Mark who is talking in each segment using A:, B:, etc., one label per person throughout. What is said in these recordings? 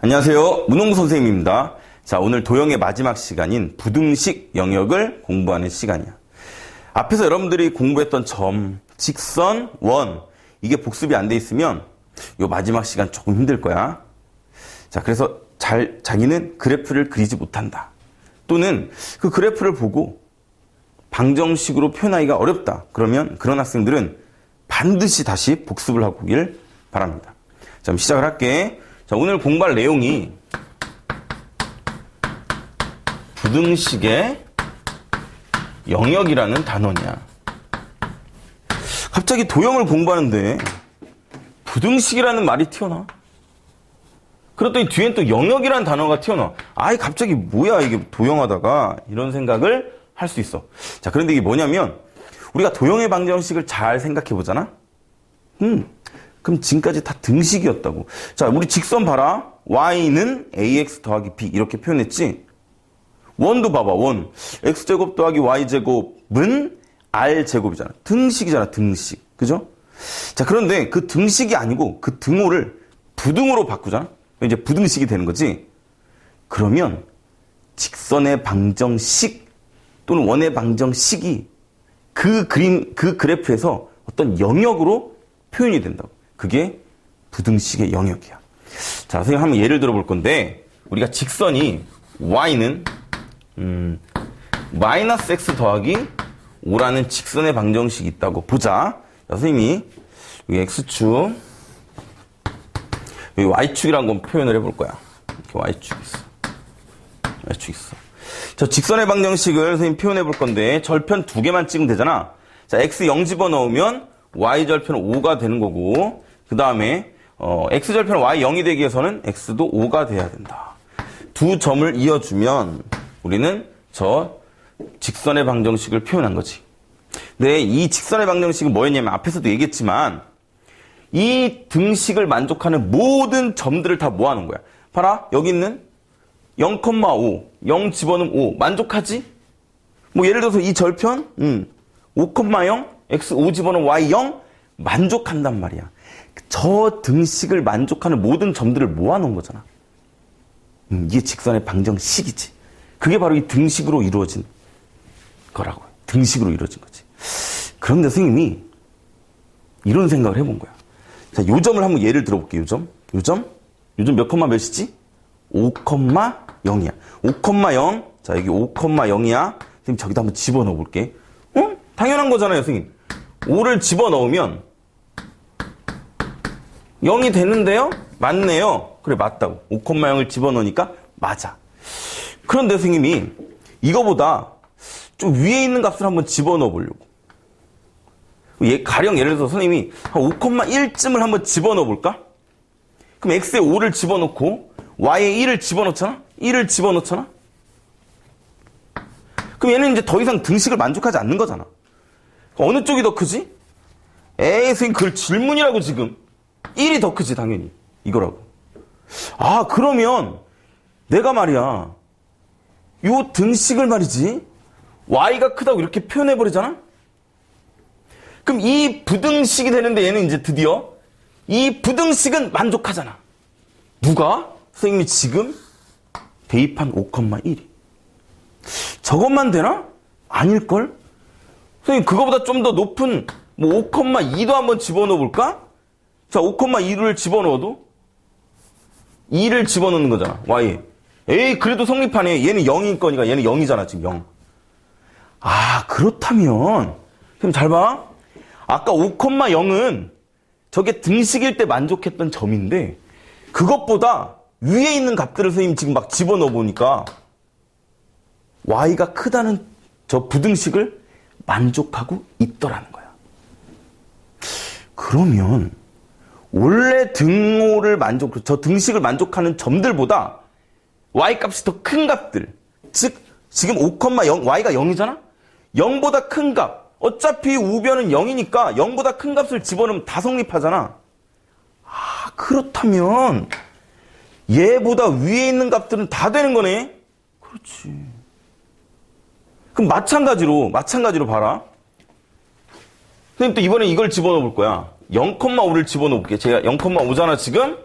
A: 안녕하세요. 문홍구 선생님입니다. 자, 오늘 도형의 마지막 시간인 부등식 영역을 공부하는 시간이야. 앞에서 여러분들이 공부했던 점, 직선, 원, 이게 복습이 안 돼 있으면 요 마지막 시간 조금 힘들 거야. 자, 그래서 잘, 자기는 그래프를 그리지 못한다. 또는 그 그래프를 보고 방정식으로 표현하기가 어렵다. 그러면 그런 학생들은 반드시 다시 복습을 하고 오길 바랍니다. 자, 그럼 시작을 할게. 자, 오늘 공부할 내용이 부등식의 영역이라는 단원이야. 갑자기 도형을 공부하는데 부등식이라는 말이 튀어나와. 그랬더니 뒤엔 또 영역이라는 단어가 튀어나와. 아이, 갑자기 뭐야, 이게 도형하다가. 이런 생각을 할 수 있어. 자, 그런데 이게 뭐냐면, 우리가 도형의 방정식을 잘 생각해 보잖아? 음, 그럼 지금까지 다 등식이었다고. 자, 우리 직선 봐라. y는 ax 더하기 b. 이렇게 표현했지? 원도 봐봐, 원. x제곱 더하기 y제곱은 r제곱이잖아. 등식이잖아, 등식. 그죠? 자, 그런데 그 등식이 아니고 그 등호를 부등호로 바꾸잖아? 이제 부등식이 되는 거지? 그러면 직선의 방정식 또는 원의 방정식이 그 그림, 그 그래프에서 어떤 영역으로 표현이 된다고. 그게 부등식의 영역이야. 자, 선생님 한번 예를 들어 볼 건데, 우리가 직선이 y는, 음, 마이너스 x 더하기 5라는 직선의 방정식이 있다고 보자. 자, 선생님이 여기 x축, 여기 y축이라는 건 표현을 해볼 거야. 이렇게 y축 있어. y축 있어. 저 직선의 방정식을 선생님 표현해 볼 건데 절편 두 개만 찍으면 되잖아. 자, x 0 집어넣으면 y 절편 5가 되는 거고 그 다음에 어, x 절편 y 0이 되기 위해서는 x도 5가 돼야 된다. 두 점을 이어주면 우리는 저 직선의 방정식을 표현한 거지. 네, 이 직선의 방정식은 뭐였냐면 앞에서도 얘기했지만 이 등식을 만족하는 모든 점들을 다 모아놓은 거야. 봐라, 여기 있는 0,5, 0 집어넣으면 5. 만족하지? 뭐 예를 들어서 이 절편, 음, 5,0, x 5 집어넣으면 y 0 만족한단 말이야. 저 등식을 만족하는 모든 점들을 모아놓은 거잖아. 음, 이게 직선의 방정식이지. 그게 바로 이 등식으로 이루어진 거라고. 등식으로 이루어진 거지. 그런데 선생님이 이런 생각을 해본 거야. 자, 요 점을 한번 예를 들어볼게요. 요 점. 요 점. 요점 몇 콤마 몇이지? 5,0이야. 5,0. 자, 여기 5,0이야. 선생님 저기다 한번 집어넣어 볼게. 어? 당연한 거잖아요, 선생님. 5를 집어넣으면 0이 되는데요? 맞네요. 그래, 맞다고. 5,0을 집어넣으니까 맞아. 그런데 선생님이 이거보다 좀 위에 있는 값을 한번 집어넣어 보려고. 예, 가령 예를 들어서 선생님이 한 5,1쯤을 한번 집어넣어 볼까? 그럼 x에 5를 집어넣고 y에 1을 집어넣잖아? 1을 집어넣잖아? 그럼 얘는 이제 더 이상 등식을 만족하지 않는 거잖아. 어느 쪽이 더 크지? 에이, 선생님, 그걸 질문이라고 지금. 1이 더 크지, 당연히. 이거라고. 아, 그러면 내가 말이야. 요 등식을 말이지. y가 크다고 이렇게 표현해 버리잖아? 그럼 이 부등식이 되는데 얘는 이제 드디어 이 부등식은 만족하잖아. 누가? 선생님이 지금 대입한 5,1이. 저것만 되나? 아닐걸? 선생님, 그거보다 좀 더 높은 뭐 5,2도 한번 집어넣어 볼까? 자, 5,2를 집어넣어도 2를 집어넣는 거잖아, y. 에이, 그래도 성립하네. 얘는 0인 거니까 얘는 0이잖아, 지금 0. 아, 그렇다면, 선생님 잘 봐. 아까 5,0은 저게 등식일 때 만족했던 점인데, 그것보다 위에 있는 값들을 선생님 지금 막 집어넣어 보니까 y가 크다는 저 부등식을 만족하고 있더라는 거야. 그러면 원래 등호를 만족, 저 등식을 만족하는 점들보다 y 값이 더 큰 값들, 즉 지금 5,0 y가 0이잖아. 0보다 큰 값. 어차피 우변은 0이니까 0보다 큰 값을 집어넣으면 다 성립하잖아. 아, 그렇다면 얘보다 위에 있는 값들은 다 되는 거네? 그렇지. 그럼 마찬가지로, 마찬가지로 봐라. 선생님 또 이번에 이걸 집어넣어 볼 거야. 0,5를 집어넣어 볼게. 제가 0,5잖아, 지금?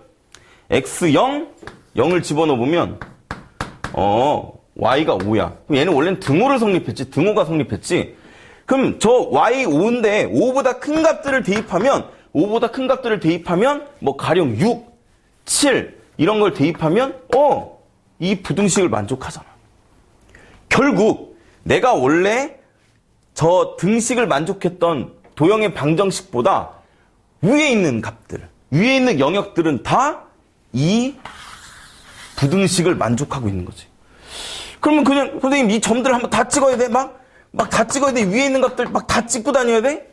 A: x0, 0을 집어넣으면 어 y가 5야. 그럼 얘는 원래는 등호를 성립했지. 등호가 성립했지. 그럼 저 y 5인데 5보다 큰 값들을 대입하면 5보다 큰 값들을 대입하면 뭐 가령 6, 7 이런 걸 대입하면 어 이 부등식을 만족하잖아. 결국 내가 원래 저 등식을 만족했던 도형의 방정식보다 위에 있는 값들, 위에 있는 영역들은 다 이 부등식을 만족하고 있는 거지. 그러면 그냥 선생님 이 점들을 한번 다 찍어야 돼? 막 막 다 찍어야 돼? 위에 있는 값들 막 다 찍고 다녀야 돼?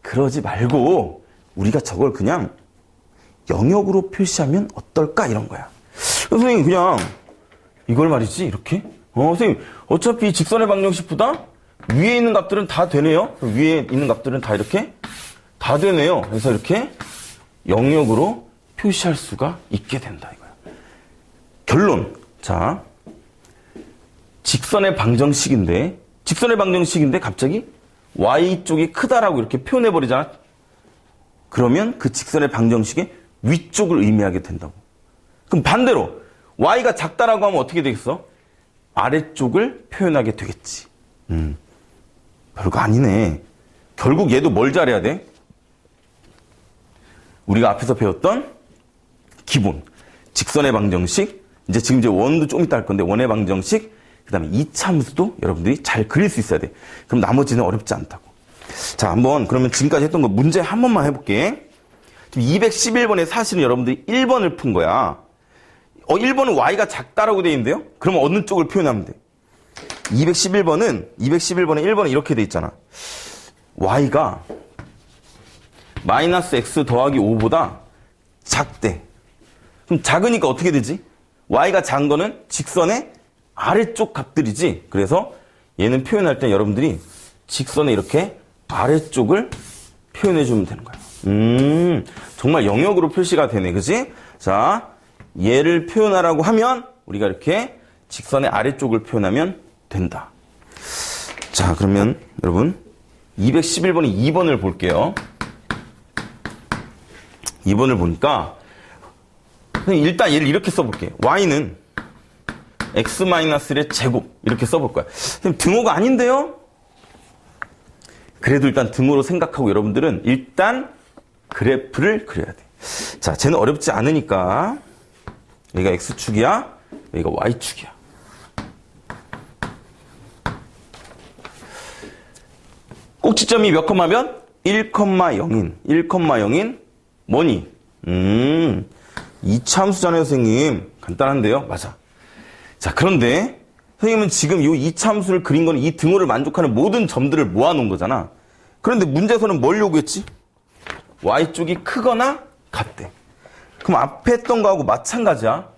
A: 그러지 말고 우리가 저걸 그냥 영역으로 표시하면 어떨까 이런 거야. 선생님 그냥 이걸 말이지 이렇게 어 선생님 어차피 직선의 방정식보다 위에 있는 값들은 다 되네요 위에 있는 값들은 다 이렇게 다 되네요 그래서 이렇게 영역으로 표시할 수가 있게 된다 이거야 결론 자 직선의 방정식인데 직선의 방정식인데 갑자기 y 쪽이 크다라고 이렇게 표현해 버리잖아 그러면 그 직선의 방정식의 위쪽을 의미하게 된다고 그럼 반대로 y가 작다라고 하면 어떻게 되겠어? 아래쪽을 표현하게 되겠지. 음, 별거 아니네. 결국 얘도 뭘 잘해야 돼? 우리가 앞에서 배웠던 기본 직선의 방정식 이제 지금 이제 원도 좀 이따 할 건데 원의 방정식 그다음에 이참수도 여러분들이 잘 그릴 수 있어야 돼. 그럼 나머지는 어렵지 않다고. 자, 한번 그러면 지금까지 했던 거 문제 한 번만 해볼게. 지금 211번에 사실은 여러분들이 1번을 푼 거야. 어, 1번은 y가 작다라고 되어 있는데요? 그러면 어느 쪽을 표현하면 돼? 211번은, 211번에 1번은 이렇게 돼 있잖아. y가 마이너스 x 더하기 5보다 작대. 그럼 작으니까 어떻게 되지? y가 작은 거는 직선의 아래쪽 값들이지. 그래서 얘는 표현할 때 여러분들이 직선에 이렇게 아래쪽을 표현해 주면 되는 거야. 음, 정말 영역으로 표시가 되네. 그지? 자, 얘를 표현하라고 하면 우리가 이렇게 직선의 아래쪽을 표현하면 된다. 자, 그러면 여러분 211번이 2번을 볼게요. 2번을 보니까 일단 얘를 이렇게 써볼게. y는 x-의 제곱 이렇게 써볼 거야. 선생님, 등호가 아닌데요? 그래도 일단 등호로 생각하고 여러분들은 일단 그래프를 그려야 돼. 자, 쟤는 어렵지 않으니까 여기가 x축이야, 여기가 y축이야. 꼭지점이 몇 컴마면? 1,0인. 1,0인 뭐니? 음, 이참수잖아요, 선생님. 간단한데요? 맞아. 자, 그런데 선생님은 지금 이 이참수를 그린 거는 이 등호를 만족하는 모든 점들을 모아놓은 거잖아. 그런데 문제에서는 뭘 요구했지? y쪽이 크거나 같대. 그럼 앞에 했던 거하고 마찬가지야.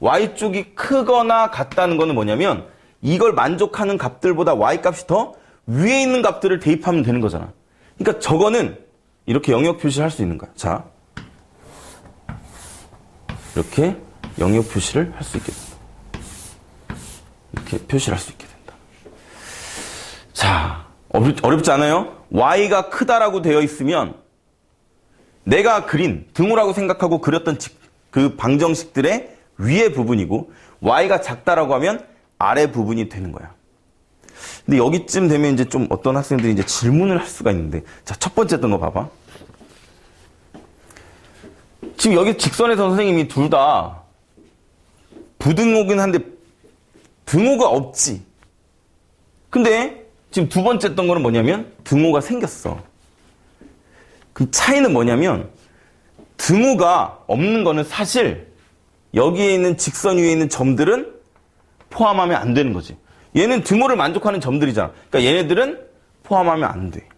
A: y쪽이 크거나 같다는 거는 뭐냐면 이걸 만족하는 값들보다 y값이 더 위에 있는 값들을 대입하면 되는 거잖아. 그러니까 저거는 이렇게 영역 표시를 할 수 있는 거야. 자. 이렇게 영역 표시를 할 수 있게 된다. 이렇게 표시를 할 수 있게 된다. 자, 어렵, 어렵 지 않아요? y가 크다라고 되어 있으면 내가 그린 등호라고 생각하고 그렸던 직- 그 방정식들의 위에 부분이고 y가 작다라고 하면 아래 부분이 되는 거야. 근데 여기쯤 되면 이제 좀 어떤 학생들이 이제 질문을 할 수가 있는데 자, 첫 번째 했던 거 봐봐. 지금 여기 직선에서 선생님이 둘 다 부등호긴 한데 등호가 없지. 근데 지금 두 번째 했던 거는 뭐냐면 등호가 생겼어. 그럼 차이는 뭐냐면 등호가 없는 거는 사실 여기에 있는 직선 위에 있는 점들은 포함하면 안 되는 거지. 얘는 등호를 만족하는 점들이잖아. 그러니까 얘네들은 포함하면 안 돼.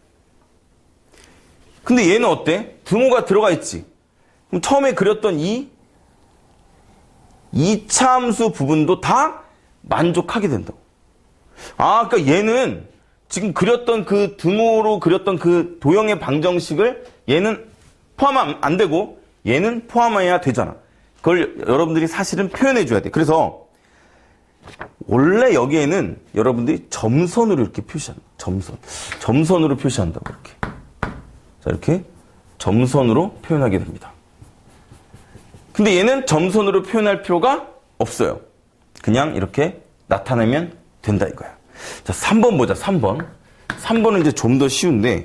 A: 근데 얘는 어때? 등호가 들어가 있지. 그럼 처음에 그렸던 이 이차함수 부분도 다 만족하게 된다고. 아, 그러니까 얘는 지금 그렸던 그 등호로 그렸던 그 도형의 방정식을 얘는 포함 안 되고 얘는 포함해야 되잖아. 그걸 여러분들이 사실은 표현해 줘야 돼. 그래서 원래 여기에는 여러분들이 점선으로 이렇게 표시한다. 점선. 점선으로 표시한다고 이렇게. 자, 이렇게 점선으로 표현하게 됩니다. 근데 얘는 점선으로 표현할 필요가 없어요. 그냥 이렇게 나타내면 된다 이거야. 자, 3번 보자. 3번. 3번은 이제 좀 더 쉬운데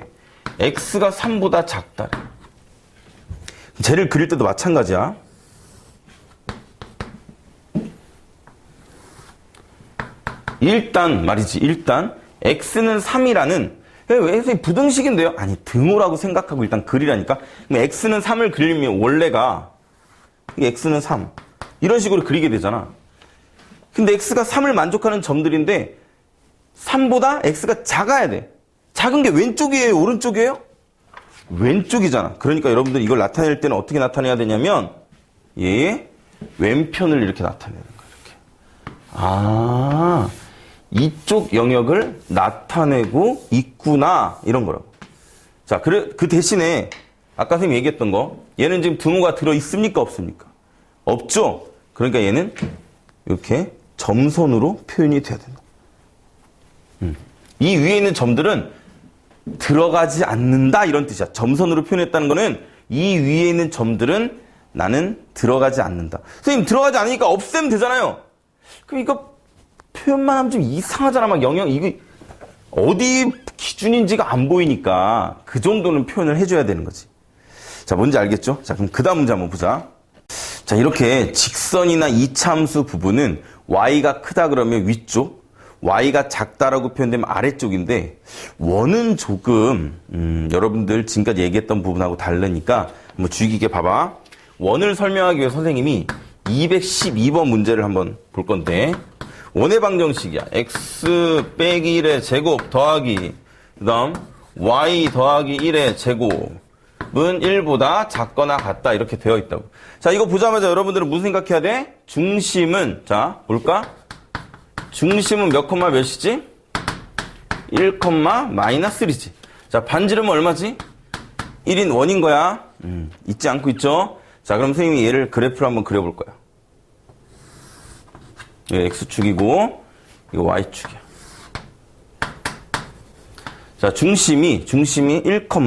A: x가 3보다 작다. 쟤를 그릴 때도 마찬가지야. 일단 말이지. 일단 x는 3이라는 왜 선생님 부등식인데요? 아니 등호라고 생각하고 일단 그리라니까. 그럼 x는 3을 그리면 원래가 x는 3 이런 식으로 그리게 되잖아. 근데 x가 3을 만족하는 점들인데 3보다 x가 작아야 돼. 작은 게 왼쪽이에요, 오른쪽이에요? 왼쪽이잖아. 그러니까 여러분들 이걸 나타낼 때는 어떻게 나타내야 되냐면 얘의 왼편을 이렇게 나타내는 거야. 이렇게. 아, 이쪽 영역을 나타내고 있구나 이런 거라고. 자, 그래, 그 대신에 아까 선생님 얘기했던 거 얘는 지금 등호가 들어 있습니까 없습니까? 없죠. 그러니까 얘는 이렇게 점선으로 표현이 돼야 된다. 음. 이 위에 있는 점들은 들어가지 않는다 이런 뜻이야. 점선으로 표현했다는 거는 이 위에 있는 점들은 나는 들어가지 않는다. 선생님 들어가지 않으니까 없애면 되잖아요. 그럼 이거 표현만 하면 좀 이상하잖아. 막 영역 이거 어디 기준인지가 안 보이니까 그 정도는 표현을 해줘야 되는 거지. 자, 뭔지 알겠죠? 자, 그럼 그 다음 문제 한번 보자. 자, 이렇게 직선이나 이차함수 부분은 y가 크다 그러면 위쪽, y가 작다라고 표현되면 아래쪽인데 원은 조금 음, 여러분들 지금까지 얘기했던 부분하고 다르니까 한번 주의 깊게 봐봐. 원을 설명하기 위해 선생님이 212번 문제를 한번 볼 건데 원의 방정식이야. x 빼기 1의 제곱 더하기 그다음 y 더하기 1의 제곱은 1보다 작거나 같다 이렇게 되어 있다고. 자 이거 보자마자 여러분들은 무슨 생각해야 돼? 중심은 자 볼까? 중심은 몇 콤마 몇이지? 1 콤마 마이너스 1이지. 자 반지름은 얼마지? 1인 원인 거야. 음, 잊지 않고 있죠? 자 그럼 선생님이 얘를 그래프로 한번 그려볼 거야. 이거 x축이고 이거 y축이야. 자 중심이 중심이 1콤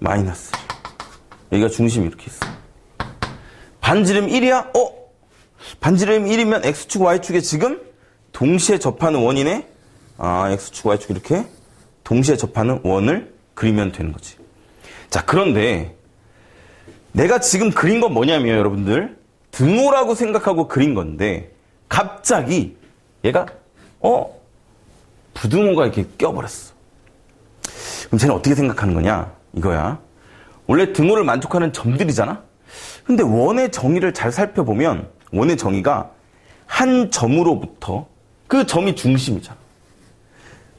A: 마 마이너스 1. 여기가 중심이 이렇게 있어. 반지름 1이야? 어? 반지름 1이면 x축 y축에 지금 동시에 접하는 원이네. 아 x축 y축 이렇게 동시에 접하는 원을 그리면 되는 거지. 자 그런데 내가 지금 그린 건 뭐냐면 여러분들 등호라고 생각하고 그린 건데 갑자기 얘가 어 부등호가 이렇게 껴버렸어. 그럼 쟤는 어떻게 생각하는 거냐? 이거야. 원래 등호를 만족하는 점들이잖아? 근데 원의 정의를 잘 살펴보면 원의 정의가 한 점으로부터 그 점이 중심이잖아.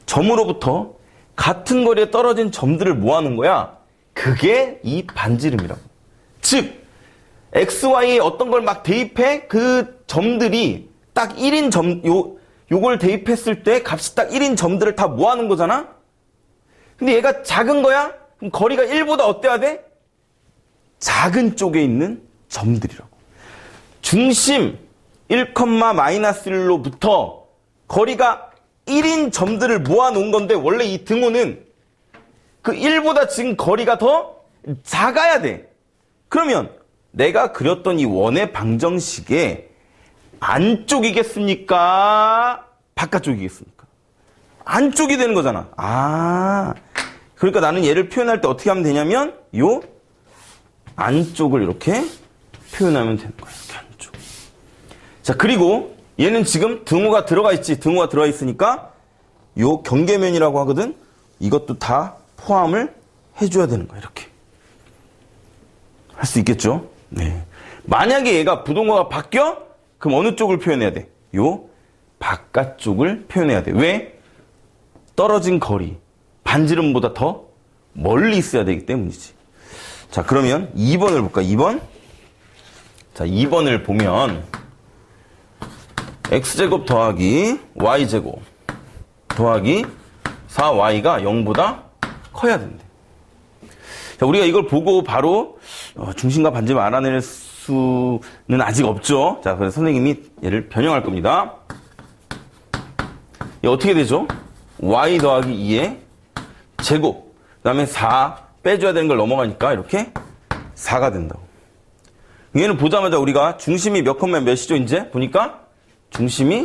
A: 점으로부터 같은 거리에 떨어진 점들을 모아놓은 거야. 그게 이 반지름이라고. 즉, XY에 어떤 걸 막 대입해 그 점들이 딱 1인 점, 요, 요걸 대입했을 때 값이 딱 1인 점들을 다 모아놓은 거잖아? 근데 얘가 작은 거야? 그럼 거리가 1보다 어때야 돼? 작은 쪽에 있는 점들이라고. 중심 1, 마이너스 1로부터 거리가 1인 점들을 모아놓은 건데 원래 이 등호는 그 1보다 지금 거리가 더 작아야 돼. 그러면 내가 그렸던 이 원의 방정식의 안쪽이겠습니까? 바깥쪽이겠습니까? 안쪽이 되는 거잖아. 아. 그러니까 나는 얘를 표현할 때 어떻게 하면 되냐면 요 안쪽을 이렇게 표현하면 되는 거야. 이렇게 안쪽. 자, 그리고 얘는 지금 등호가 들어가 있지. 등호가 들어가 있으니까 요 경계면이라고 하거든. 이것도 다 포함을 해줘야 되는 거야. 이렇게. 할 수 있겠죠? 네. 만약에 얘가 부동호가 바뀌어? 그럼 어느 쪽을 표현해야 돼? 요 바깥쪽을 표현해야 돼. 왜? 떨어진 거리. 반지름보다 더 멀리 있어야 되기 때문이지. 자, 그러면 2번을 볼까? 2번? 자, 2번을 보면 x제곱 더하기 y제곱 더하기 4y가 0보다 커야 된대. 자, 우리가 이걸 보고 바로 어, 중심과 반지름 알아낼 수는 아직 없죠. 자, 그래서 선생님이 얘를 변형할 겁니다. 이 어떻게 되죠? y 더하기 2에 제곱, 그 다음에 4 빼줘야 되는 걸 넘어가니까 이렇게 4가 된다고. 얘는 보자마자 우리가 중심이 몇 컴마 몇이죠, 이제? 보니까 중심이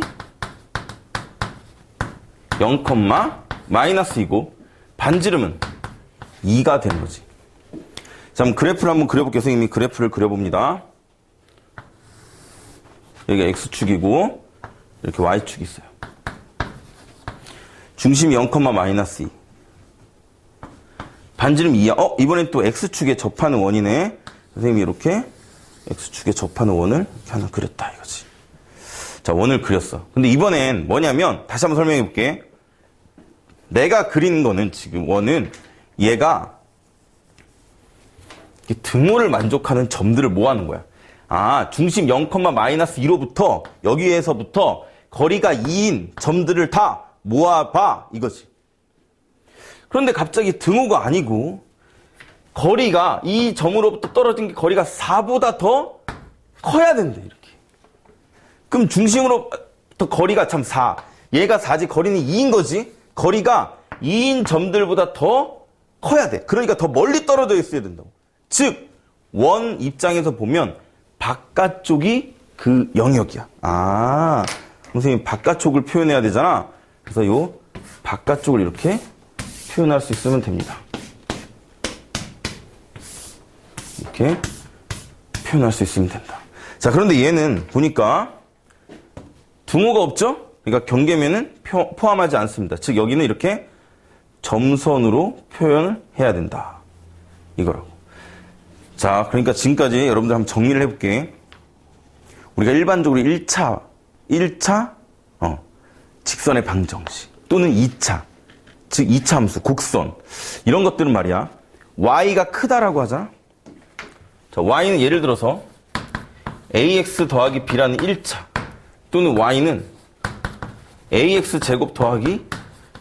A: 0 컴마 마이너스이고 반지름은 2가 되는 거지. 자, 그럼 그래프를 한번 그려볼게요. 선생님이 그래프를 그려봅니다. 여기가 X축이고 이렇게 Y축이 있어요. 중심이 0, 마이너스 2. 반지름 2야. 어, 이번엔 또 X축에 접하는 원이네. 선생님이 이렇게 X축에 접하는 원을 이렇게 하나 그렸다 이거지. 자, 원을 그렸어. 근데 이번엔 뭐냐면, 다시 한번 설명해 볼게. 내가 그린 거는 지금 원은 얘가 이 등호를 만족하는 점들을 모아는 거야. 아, 중심 0, 마이너스 2로부터 여기에서부터 거리가 2인 점들을 다 모아봐 이거지. 그런데 갑자기 등호가 아니고 거리가 이 점으로부터 떨어진 게 거리가 4보다 더 커야 된대 이렇게. 그럼 중심으로부터 거리가 참 4. 얘가 4지 거리는 2인 거지. 거리가 2인 점들보다 더 커야 돼. 그러니까 더 멀리 떨어져 있어야 된다고. 즉, 원 입장에서 보면 바깥쪽이 그 영역이야. 아, 선생님 바깥쪽을 표현해야 되잖아. 그래서 요 바깥쪽을 이렇게 표현할 수 있으면 됩니다. 이렇게 표현할 수 있으면 된다. 자, 그런데 얘는 보니까 등호가 없죠? 그러니까 경계면은 표- 포함하지 않습니다. 즉, 여기는 이렇게 점선으로 표현을 해야 된다. 이거라고. 자, 그러니까 지금까지 여러분들 한번 정리를 해볼게. 우리가 일반적으로 1차, 1차, 어, 직선의 방정식. 또는 2차, 즉 2차 함수, 곡선. 이런 것들은 말이야. y가 크다라고 하잖아. 자, y는 예를 들어서 ax 더하기 b라는 1차. 또는 y는 ax 제곱 더하기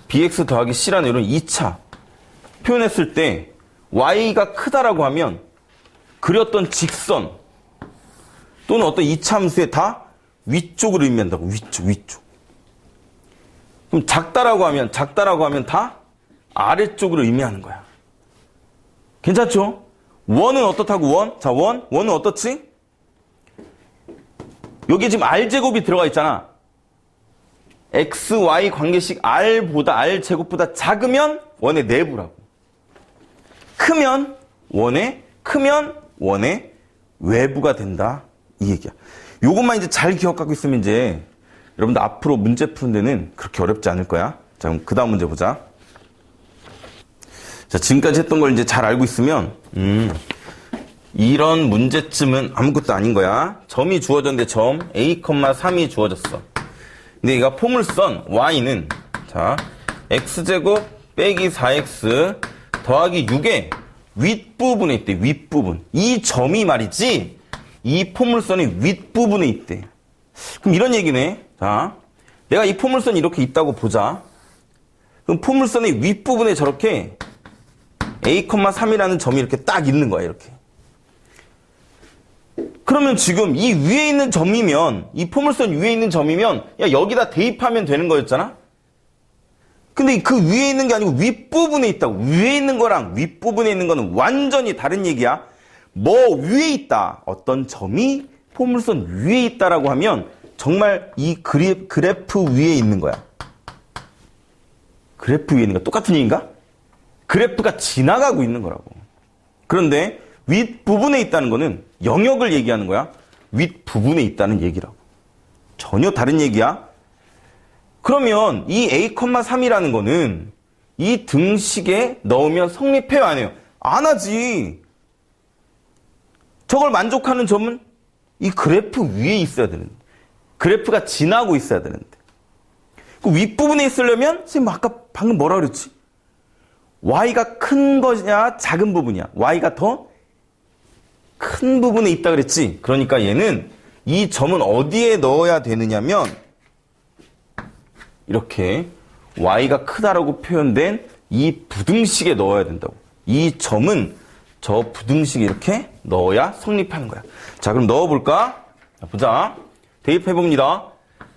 A: bx 더하기 c라는 이런 2차. 표현했을 때 y가 크다라고 하면 그렸던 직선 또는 어떤 이참수에 다 위쪽을 의미한다고 위쪽 위쪽 그럼 작다라고 하면 작다라고 하면 다 아래쪽을 의미하는 거야 괜찮죠? 원은 어떻다고 원? 자 원? 원은 어떻지? 여기 지금 r제곱이 들어가 있잖아 x, y 관계식 r보다 r제곱보다 작으면 원의 내부라고 크면 원의 크면 원의 외부가 된다 이 얘기야. 요것만 이제 잘 기억하고 있으면 이제 여러분들 앞으로 문제 푸는 데는 그렇게 어렵지 않을 거야. 자, 그럼 그 다음 문제 보자. 자, 지금까지 했던 걸 이제 잘 알고 있으면 음, 이런 문제쯤은 아무것도 아닌 거야. 점이 주어졌는데 점 a, 3이 주어졌어. 근데 얘가 포물선 y는 자 x제곱 빼기 4x 더하기 6에 윗부분에 있대 윗부분 이 점이 말이지 이 포물선이 윗부분에 있대 그럼 이런 얘기네 자 내가 이 포물선이 이렇게 있다고 보자 그럼 포물선의 윗부분에 저렇게 a,3이라는 점이 이렇게 딱 있는 거야 이렇게 그러면 지금 이 위에 있는 점이면 이 포물선 위에 있는 점이면 야 여기다 대입하면 되는 거였잖아 근데 그 위에 있는 게 아니고 윗부분에 있다고. 위에 있는 거랑 윗부분에 있는 거는 완전히 다른 얘기야. 뭐 위에 있다. 어떤 점이 포물선 위에 있다라고 하면 정말 이 그래, 그래프 위에 있는 거야. 그래프 위에 있는 거 똑같은 얘기인가? 그래프가 지나가고 있는 거라고. 그런데 윗부분에 있다는 거는 영역을 얘기하는 거야. 윗부분에 있다는 얘기라고. 전혀 다른 얘기야. 그러면 이 a,3이라는 거는 이 등식에 넣으면 성립해요, 안 해요? 안 하지. 저걸 만족하는 점은 이 그래프 위에 있어야 되는데. 그래프가 지나고 있어야 되는데. 그 윗부분에 있으려면, 선생님 아까 방금 뭐라 그랬지? y가 큰 거냐, 작은 부분이야? y가 더 큰 부분에 있다 그랬지? 그러니까 얘는 이 점은 어디에 넣어야 되느냐면, 이렇게 y가 크다라고 표현된 이 부등식에 넣어야 된다고. 이 점은 저 부등식에 이렇게 넣어야 성립하는 거야. 자, 그럼 넣어볼까? 자, 보자. 대입해 봅니다.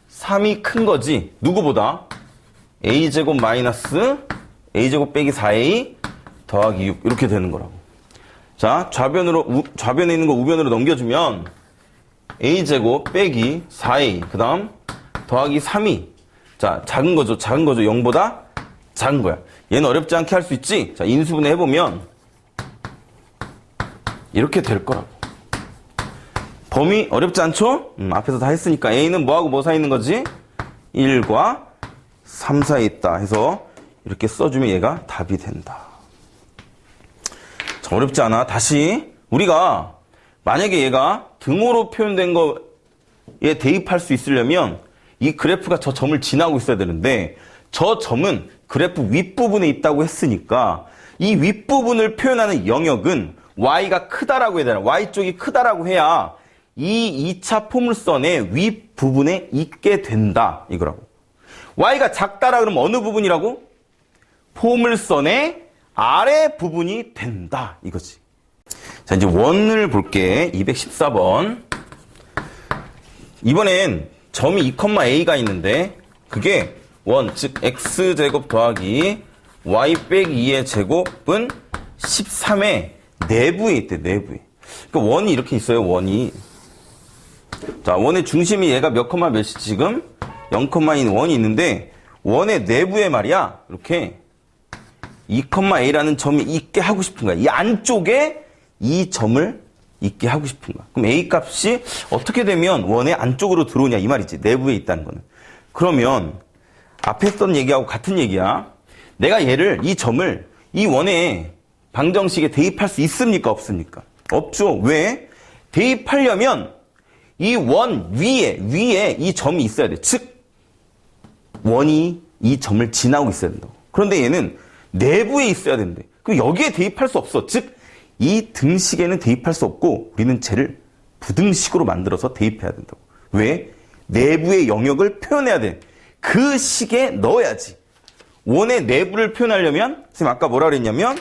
A: 3이 큰 거지. 누구보다? a제곱 마이너스 a제곱 빼기 4a 더하기 6 이렇게 되는 거라고. 자, 좌변으로, 우- 좌변에 있는 거 우변으로 넘겨주면 a제곱 빼기 4a. 그 다음 더하기 3이. 자, 작은 거죠. 작은 거죠. 0보다 작은 거야. 얘는 어렵지 않게 할 수 있지? 자, 인수분해 해 보면 이렇게 될 거라고. 범위 어렵지 않죠? 음, 앞에서 다 했으니까 a는 뭐하고 뭐 사이 있는 거지? 1과 3 사이에 있다 해서 이렇게 써주면 얘가 답이 된다. 자, 어렵지 않아. 다시 우리가 만약에 얘가 등호로 표현된 거에 대입할 수 있으려면 이 그래프가 저 점을 지나고 있어야 되는데 저 점은 그래프 윗부분에 있다고 했으니까 이 윗부분을 표현하는 영역은 y가 크다라고 해야 되나 y쪽이 크다라고 해야 이 2차 포물선의 윗부분에 있게 된다 이거라고 y가 작다라 그러면 어느 부분이라고? 포물선의 아래 부분이 된다 이거지 자, 이제 원을 볼게. 214번. 이번엔 점이 2,a가 있는데, 그게 원, 즉, x제곱 더하기 y 빼기 2의 제곱은 13의 내부에 있대, 내부에. 그러니까 원이 이렇게 있어요, 원이. 자, 원의 중심이 얘가 몇 컴마 몇이 지금? 0,2인 원이 있는데, 원의 내부에 말이야, 이렇게 2,a라는 점이 있게 하고 싶은 거야. 이 안쪽에 이 점을 있게 하고 싶은 거야. 그럼 a 값이 어떻게 되면 원의 안쪽으로 들어오냐 이 말이지. 내부에 있다는 거는. 그러면 앞에 했던 얘기하고 같은 얘기야. 내가 얘를 이 점을 이 원의 방정식에 대입할 수 있습니까 없습니까? 없죠. 왜? 대입하려면 이 원 위에 위에 이 점이 있어야 돼. 즉 원이 이 점을 지나고 있어야 된다고. 그런데 얘는 내부에 있어야 된대. 그럼 여기에 대입할 수 없어. 즉, 이 등식에는 대입할 수 없고, 우리는 쟤를 부등식으로 만들어서 대입해야 된다고. 왜? 내부의 영역을 표현해야 돼. 그 식에 넣어야지. 원의 내부를 표현하려면, 선생님 아까 뭐라 그랬냐면,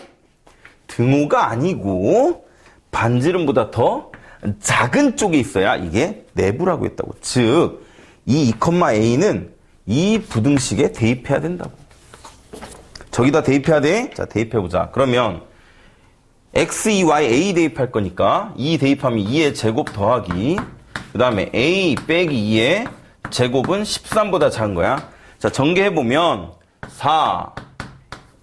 A: 등호가 아니고, 반지름보다 더 작은 쪽에 있어야 이게 내부라고 했다고. 즉, 이 2,a는 이 부등식에 대입해야 된다고. 저기다 대입해야 돼? 자, 대입해보자. 그러면, x, 2, y, a 대입할 거니까, 2 대입하면 2의 제곱 더하기, 그 다음에 a 빼기 2의 제곱은 13보다 작은 거야. 자, 전개해보면, 4,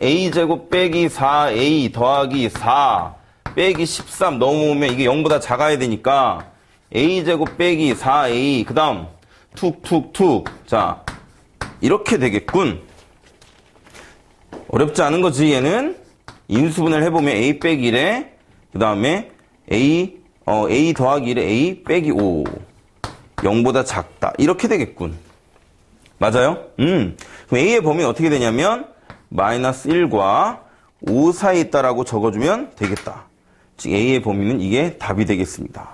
A: a 제곱 빼기 4a 더하기 4 빼기 13 넘어오면 이게 0보다 작아야 되니까, a 제곱 빼기 4a, 그 다음, 툭툭툭. 자, 이렇게 되겠군. 어렵지 않은 거지 얘는 인수분해를 해보면 a 빼기 1에 그 다음에 a 어, a 더하기 1에 a 빼기 5 0보다 작다 이렇게 되겠군 맞아요? 음 그럼 a의 범위 어떻게 되냐면 마이너스 1과 5 사이에 있다라고 적어주면 되겠다 즉 a의 범위는 이게 답이 되겠습니다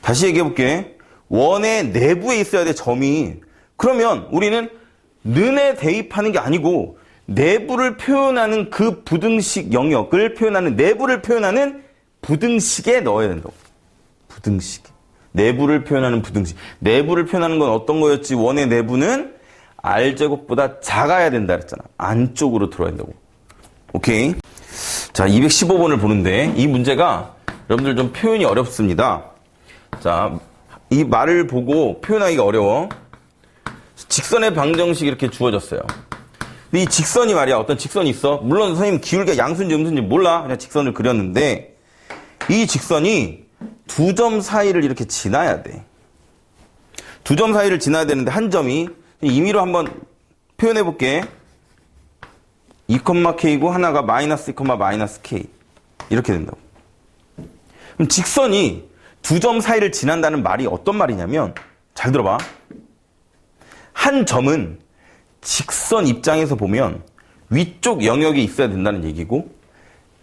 A: 다시 얘기해 볼게 원의 내부에 있어야 돼 점이 그러면 우리는 는에 대입하는 게 아니고 내부를 표현하는 그 부등식 영역을 표현하는 내부를 표현하는 부등식에 넣어야 된다고. 부등식. 내부를 표현하는 부등식. 내부를 표현하는 건 어떤 거였지? 원의 내부는 r제곱보다 작아야 된다 그랬잖아. 안쪽으로 들어야 된다고. 오케이. 자, 215번을 보는데 이 문제가 여러분들 좀 표현이 어렵습니다. 자, 이 말을 보고 표현하기가 어려워. 직선의 방정식이 이렇게 주어졌어요. 근데 이 직선이 말이야. 어떤 직선이 있어. 물론 선생님 기울기가 양수인지 음수인지 몰라. 그냥 직선을 그렸는데 이 직선이 두 점 사이를 이렇게 지나야 돼. 두 점 사이를 지나야 되는데 한 점이 임의로 한번 표현해 볼게. 2,k고 하나가 마이너스 2, 마이너스 k 이렇게 된다고. 그럼 직선이 두 점 사이를 지난다는 말이 어떤 말이냐면 잘 들어봐. 한 점은 직선 입장에서 보면 위쪽 영역에 있어야 된다는 얘기고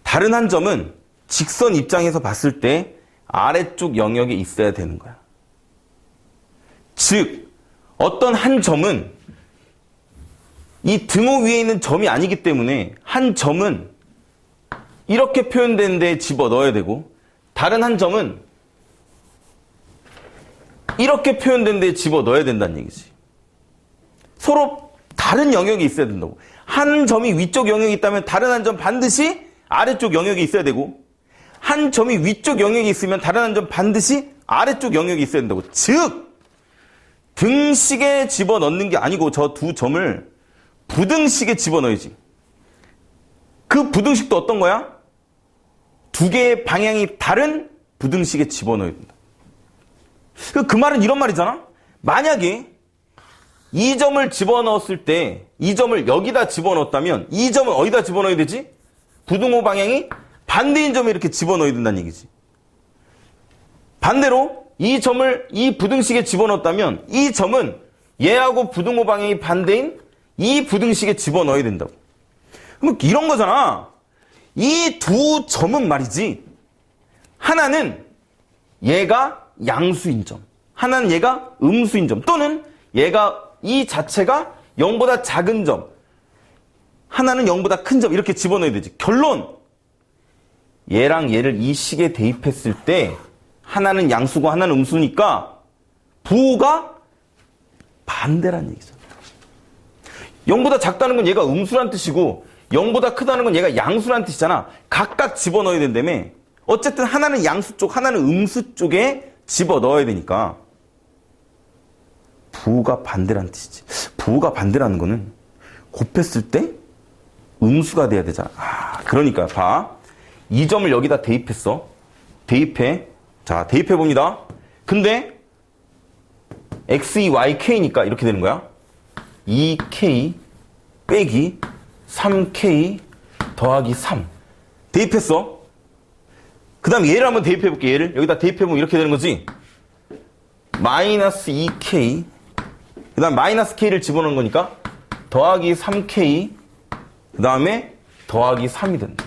A: 다른 한 점은 직선 입장에서 봤을 때 아래쪽 영역에 있어야 되는 거야. 즉 어떤 한 점은 이 등호 위에 있는 점이 아니기 때문에 한 점은 이렇게 표현된 데에 집어 넣어야 되고 다른 한 점은 이렇게 표현된 데에 집어 넣어야 된다는 얘기지. 서로 다른 영역이 있어야 된다고. 한 점이 위쪽 영역이 있다면 다른 한 점 반드시 아래쪽 영역이 있어야 되고 한 점이 위쪽 영역에 있으면 다른 한 점 반드시 아래쪽 영역에 있어야 된다고. 즉, 등식에 집어넣는 게 아니고 저 두 점을 부등식에 집어넣어야지. 그 부등식도 어떤 거야? 두 개의 방향이 다른 부등식에 집어넣어야 된다. 그, 그 말은 이런 말이잖아? 만약에 이 점을 집어넣었을 때 이 점을 여기다 집어넣었다면 이 점을 어디다 집어넣어야 되지? 부등호 방향이 반대인 점에 이렇게 집어넣어야 된다는 얘기지. 반대로 이 점을 이 부등식에 집어넣었다면 이 점은 얘하고 부등호 방향이 반대인 이 부등식에 집어넣어야 된다고. 그럼 이런 거잖아. 이 두 점은 말이지. 하나는 얘가 양수인 점. 하나는 얘가 음수인 점. 또는 얘가 이 자체가 0보다 작은 점. 하나는 0보다 큰 점. 이렇게 집어넣어야 되지. 결론. 얘랑 얘를 이 식에 대입했을 때 하나는 양수고 하나는 음수니까 부호가 반대란 얘기죠. 0보다 작다는 건 얘가 음수란 뜻이고 0보다 크다는 건 얘가 양수란 뜻이잖아. 각각 집어넣어야 된다며. 어쨌든 하나는 양수 쪽, 하나는 음수 쪽에 집어넣어야 되니까 부호가 반대란 뜻이지. 부호가 반대라는 거는 곱했을 때 음수가 돼야 되잖아. 아, 그러니까 봐. 이 점을 여기다 대입했어. 대입해. 자, 대입해 봅니다. 근데 x, e, y, k니까 이렇게 되는 거야. 2k 빼기 3k 더하기 3. 대입했어. 그 다음 얘를 한번 대입해 볼게. 얘를. 여기다 대입해보면 이렇게 되는 거지. 마이너스 2k. 그 다음 마이너스 k를 집어넣은 거니까 더하기 3k. 그 다음에 더하기 3이 된다.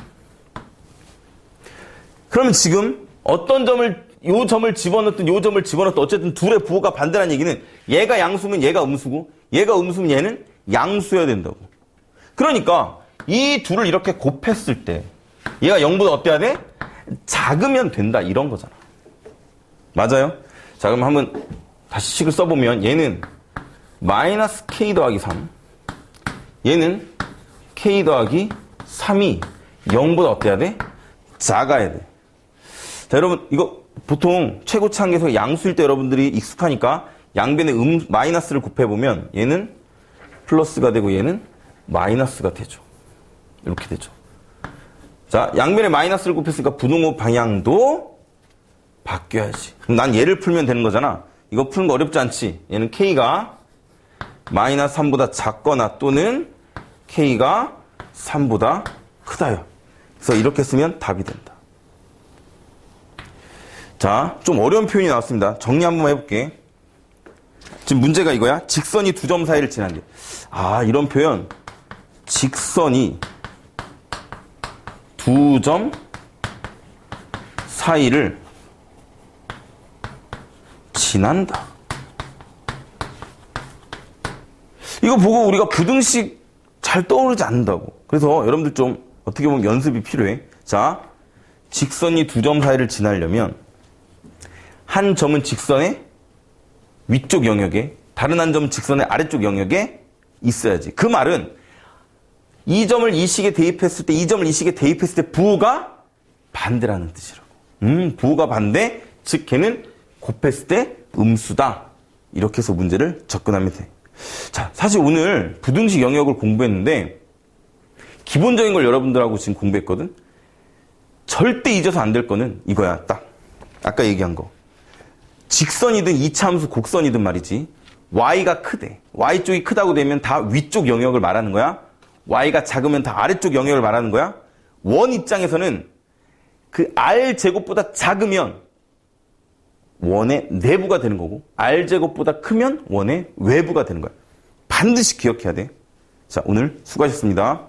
A: 그러면 지금 어떤 점을 요 점을 집어넣든 요 점을 집어넣든 어쨌든 둘의 부호가 반대라는 얘기는 얘가 양수면 얘가 음수고 얘가 음수면 얘는 양수여야 된다고. 그러니까 이 둘을 이렇게 곱했을 때 얘가 0보다 어때야 돼? 작으면 된다 이런 거잖아. 맞아요? 자 그럼 한번 다시 식을 써보면 얘는 마이너스 k 더하기 3 얘는 k 더하기 3이 0보다 어때야 돼? 작아야 돼. 자, 여러분, 이거 보통 최고차항에서 양수일 때 여러분들이 익숙하니까 양변에 음, 마이너스를 곱해보면 얘는 플러스가 되고 얘는 마이너스가 되죠. 이렇게 되죠. 자, 양변에 마이너스를 곱했으니까 분홍호 방향도 바뀌어야지. 그럼 난 얘를 풀면 되는 거잖아. 이거 푸는 거 어렵지 않지? 얘는 K가 마이너스 3보다 작거나 또는 K가 3보다 크다요. 그래서 이렇게 쓰면 답이 된다. 자, 좀 어려운 표현이 나왔습니다. 정리 한번 해볼게. 지금 문제가 이거야. 직선이 두 점 사이를 지난대. 아, 이런 표현. 직선이 두 점 사이를 지난다. 이거 보고 우리가 부등식 잘 떠오르지 않는다고. 그래서 여러분들 좀 어떻게 보면 연습이 필요해. 자, 직선이 두 점 사이를 지나려면 한 점은 직선의 위쪽 영역에 다른 한 점은 직선의 아래쪽 영역에 있어야지. 그 말은 이 점을 이 식에 대입했을 때 이 점을 이 식에 대입했을 때 부호가 반대라는 뜻이라고. 음, 부호가 반대. 즉 걔는 곱했을 때 음수다. 이렇게 해서 문제를 접근하면 돼. 자, 사실 오늘 부등식 영역을 공부했는데 기본적인 걸 여러분들하고 지금 공부했거든. 절대 잊어서 안 될 거는 이거야. 딱 아까 얘기한 거. 직선이든 이차함수 곡선이든 말이지. y가 크대. y쪽이 크다고 되면 다 위쪽 영역을 말하는 거야. y가 작으면 다 아래쪽 영역을 말하는 거야. 원 입장에서는 그 r 제곱보다 작으면 원의 내부가 되는 거고 r 제곱보다 크면 원의 외부가 되는 거야. 반드시 기억해야 돼. 자, 오늘 수고하셨습니다.